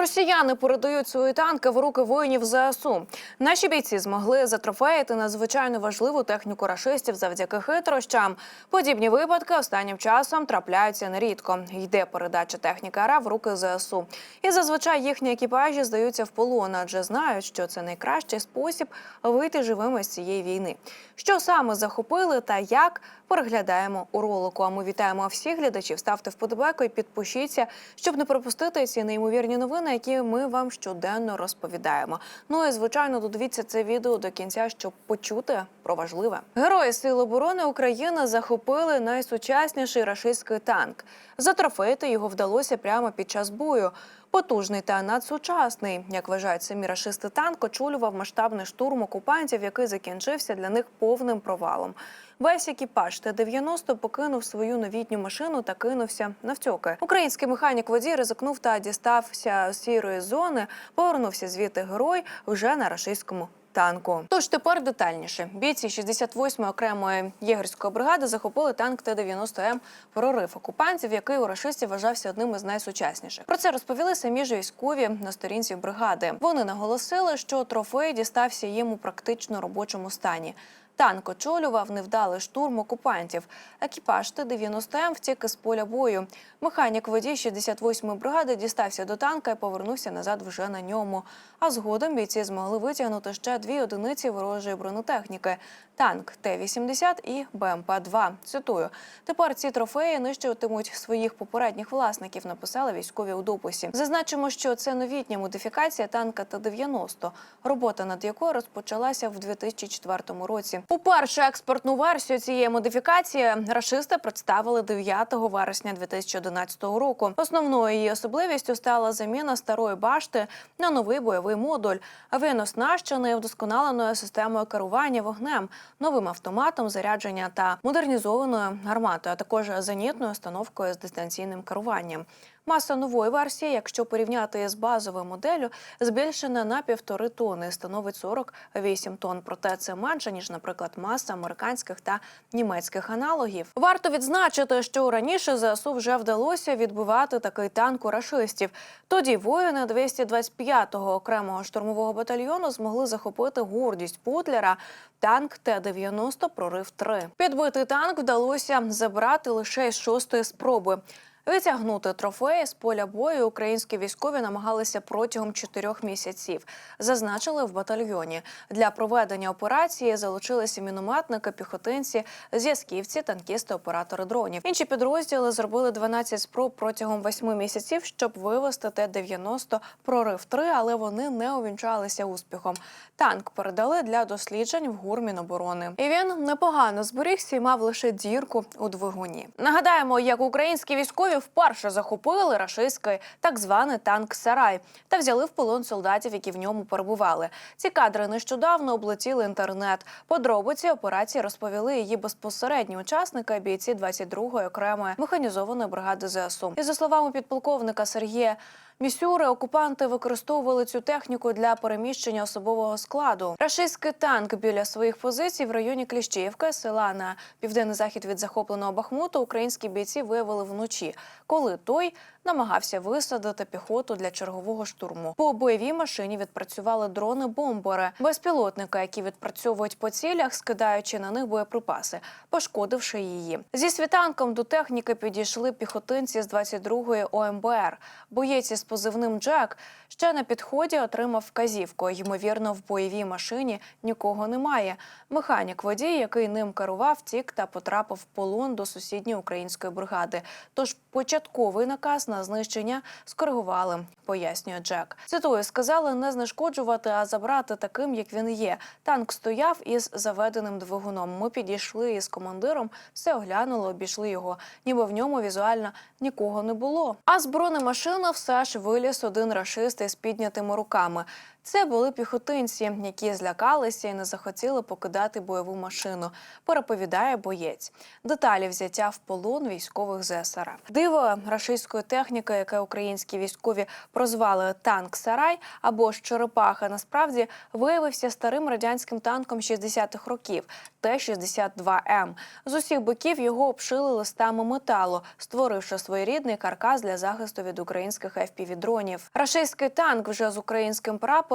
Росіяни передають свої танки в руки воїнів ЗСУ. Наші бійці змогли затрофеїти надзвичайно важливу техніку рашистів завдяки хитрощам. Подібні випадки останнім часом трапляються нерідко. Йде передача техніки РФ в руки ЗСУ. І зазвичай їхні екіпажі здаються в полон, адже знають, що це найкращий спосіб вийти живими з цієї війни. Що саме захопили та як переглядаємо у ролику. А ми вітаємо всіх глядачів. Ставте вподобайку і підпишіться, щоб не пропустити ці неймовірні новини, які ми вам щоденно розповідаємо. Ну і звичайно, додивіться це відео до кінця, щоб почути про важливе. Герої Сил оборони України захопили найсучасніший рашистський танк. Затрофеїти його вдалося прямо під час бою. Потужний та надсучасний, як вважають самі рашисти, танк очолював масштабний штурм окупантів, який закінчився для них повним провалом. Весь екіпаж Т-90 покинув свою новітню машину та кинувся навтьоки. Український механік водій ризикнув та дістався з сірої зони. Повернувся звідти герой вже на рашистському танку. Тож тепер детальніше. Бійці 68-ї окремої єгерської бригади захопили танк Т-90М прорив окупантів, який у рашистів вважався одним із найсучасніших. Про це розповіли самі ж військові на сторінці бригади. Вони наголосили, що трофей дістався їм у практично робочому стані. Танк очолював невдалий штурм окупантів. Екіпаж Т-90М втік із поля бою. Механік водій 68-ї бригади дістався до танка і повернувся назад вже на ньому. А згодом бійці змогли витягнути ще дві одиниці ворожої бронетехніки: танк Т-80 і БМП-2. Цитую: тепер ці трофеї нищуватимуть своїх попередніх власників. Написали військові у дописі. Зазначимо, що це новітня модифікація танка Т-90, робота над якою розпочалася в 2004 році. Уперше експортну версію цієї модифікації рашисти представили 9 вересня 2011 року. Основною її особливістю стала заміна старої башти на новий бойовий модуль. Він оснащений вдосконаленою системою керування вогнем, новим автоматом зарядження та модернізованою гарматою, а також зенітною установкою з дистанційним керуванням. Маса нової версії, якщо порівняти з базовою моделлю, збільшена на півтори тонни, і становить 48 тонн. Проте це менше ніж, наприклад, маса американських та німецьких аналогів. Варто відзначити, що раніше ЗСУ вже вдалося відбивати такий танк у рашистів. Тоді воїни 225-го окремого штурмового батальйону змогли захопити гордість Путлера. Танк Т-90 прорив 3 Підбитий танк вдалося забрати лише з шостої спроби. Витягнути трофеї з поля бою українські військові намагалися протягом чотирьох місяців. Зазначили в батальйоні. Для проведення операції залучилися мінометники, піхотинці, зв'язківці, танкісти, оператори дронів. Інші підрозділи зробили 12 спроб протягом восьми місяців, щоб вивести Т-90 прорив 3 але вони не увінчалися успіхом. Танк передали для досліджень в ГУР Міноборони. І він непогано зберігся і мав лише дірку у двигуні. Нагадаємо, як українські військові вперше захопили рашистський так званий танк Сарай та взяли в полон солдатів, які в ньому перебували. Ці кадри нещодавно облетіли інтернет. Подробиці операції розповіли її безпосередні учасники бійці 22-ї окремої механізованої бригади ЗСУ. І за словами підполковника Сергія. Місюри окупанти використовували цю техніку для переміщення особового складу. Рашистський танк біля своїх позицій в районі Кліщівки, села на південний захід від захопленого Бахмуту, українські бійці виявили вночі, коли той намагався висадити піхоту для чергового штурму. По бойовій машині відпрацювали дрони-бомбери, безпілотники, які відпрацьовують по цілях, скидаючи на них боєприпаси, пошкодивши її. Зі світанком до техніки підійшли піхотинці з 22-ї ОМБР. Боєць із позивним Джек ще на підході отримав вказівку. Ймовірно, в бойовій машині нікого немає. Механік водій, який ним керував, втік та потрапив в полон до сусідньої української бригади. Тож початковий наказ на знищення скоригували, пояснює Джек. Цитую, сказали не знешкоджувати, а забрати таким, як він є. Танк стояв із заведеним двигуном. Ми підійшли із командиром, все оглянули, обійшли його, ніби в ньому візуально нікого не було. А з бронемашини все ж виліз один рашист із піднятими руками. Це були піхотинці, які злякалися і не захотіли покидати бойову машину. Переповідає боєць. Деталі взяття в полон військових ЗСРФ. Диво рашистської техніки яке українські військові прозвали танк Сарай або Черепаха, насправді виявився старим радянським танком 60-х років Т-62М. З усіх боків його обшили листами металу, створивши своєрідний каркас для захисту від українських FPV-дронів. Рашистський танк вже з українським прапором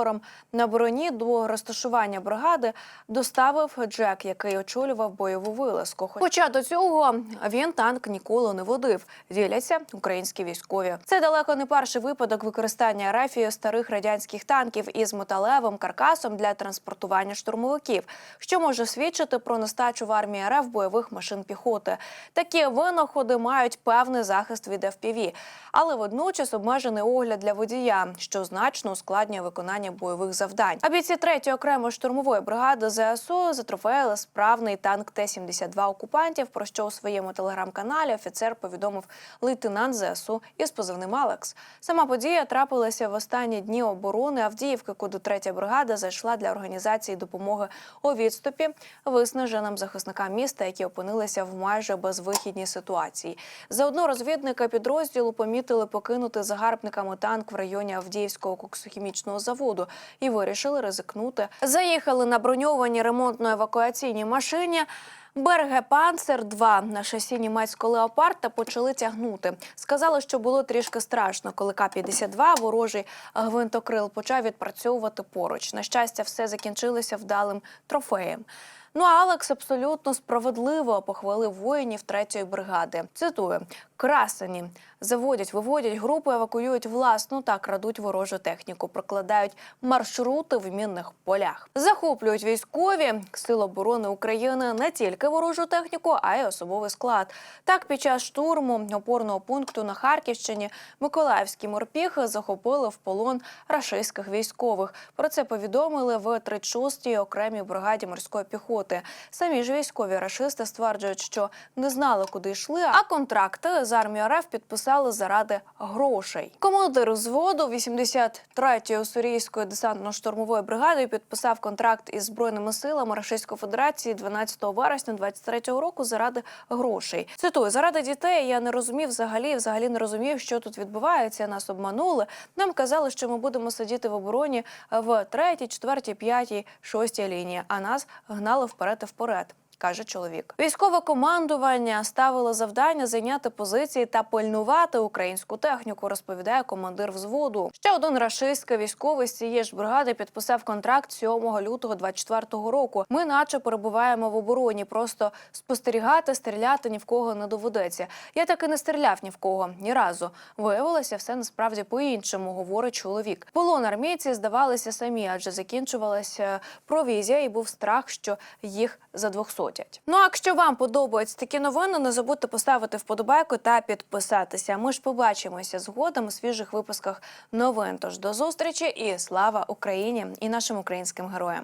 на броні до розташування бригади доставив Джек, який очолював бойову вилазку. Хоча до цього він танк ніколи не водив. Діляться українські військові. Це далеко не перший випадок використання рафії старих радянських танків із металевим каркасом для транспортування штурмовиків, що може свідчити про нестачу в армії РФ бойових машин піхоти. Такі винаходи мають певний захист від FPV, але водночас обмежений огляд для водія, що значно ускладнює виконання бойових завдань. А бійці 3-ї окремої штурмової бригади ЗСУ затрофеїли справний танк Т-72 окупантів, про що у своєму телеграм-каналі офіцер повідомив лейтенант ЗСУ із позивним Алекс. Сама подія трапилася в останні дні оборони Авдіївки, куди 3-я бригада зайшла для організації допомоги у відступі виснаженим захисникам міста, які опинилися в майже безвихідній ситуації. Заодно розвідника підрозділу помітили покинути загарбниками танк в районі Авдіївського коксохімічного заводу і вирішили ризикнути. Заїхали на броньованій ремонтно-евакуаційній машині. Берге Панцер 2 на шасі німецького леопард та почали тягнути. Сказали, що було трішки страшно, коли К-52 ворожий гвинтокрил почав відпрацьовувати поруч. На щастя, все закінчилося вдалим трофеєм. Ну а Алекс абсолютно справедливо похвалив воїнів третьої бригади. Цитую: красені заводять, виводять групу, евакуюють власну та крадуть ворожу техніку, прокладають маршрути в мінних полях, захоплюють військові сил оборони України не тільки ворожу техніку, а й особовий склад. Так, під час штурму опорного пункту на Харківщині Миколаївські морпіхи захопили в полон рашистських військових. Про це повідомили в 36-й окремій бригаді морської піхоти. Самі ж військові рашисти стверджують, що не знали, куди йшли, а контракти з армією РФ підписали заради грошей. Командир взводу 83-ї Уссурійської десантно-штурмової бригади підписав контракт із збройними силами Російської Федерації 12 вересня 23-го року заради грошей. Цитую, заради дітей я не розумів взагалі, взагалі не розумів, що тут відбувається. Нас обманули. Нам казали, що ми будемо сидіти в обороні в третій, четвертій, п'ятій, шостій лінії, а нас гнали вперед і вперед. Каже чоловік, військове командування ставило завдання зайняти позиції та пильнувати українську техніку. Розповідає командир взводу. Ще один рашистський військовий з цієї ж бригади підписав контракт 7 лютого 24-го року. Ми, наче, перебуваємо в обороні. Просто спостерігати, стріляти ні в кого не доведеться. Я таки не стріляв ні в кого ні разу. Виявилося все насправді по-іншому, говорить чоловік. Полон армійці здавалися самі, адже закінчувалася провізія, і був страх, що їх задвохсотять. Ну а якщо вам подобаються такі новини, не забудьте поставити вподобайку та підписатися. Ми ж побачимося згодом у свіжих випусках новин. Тож до зустрічі і слава Україні і нашим українським героям.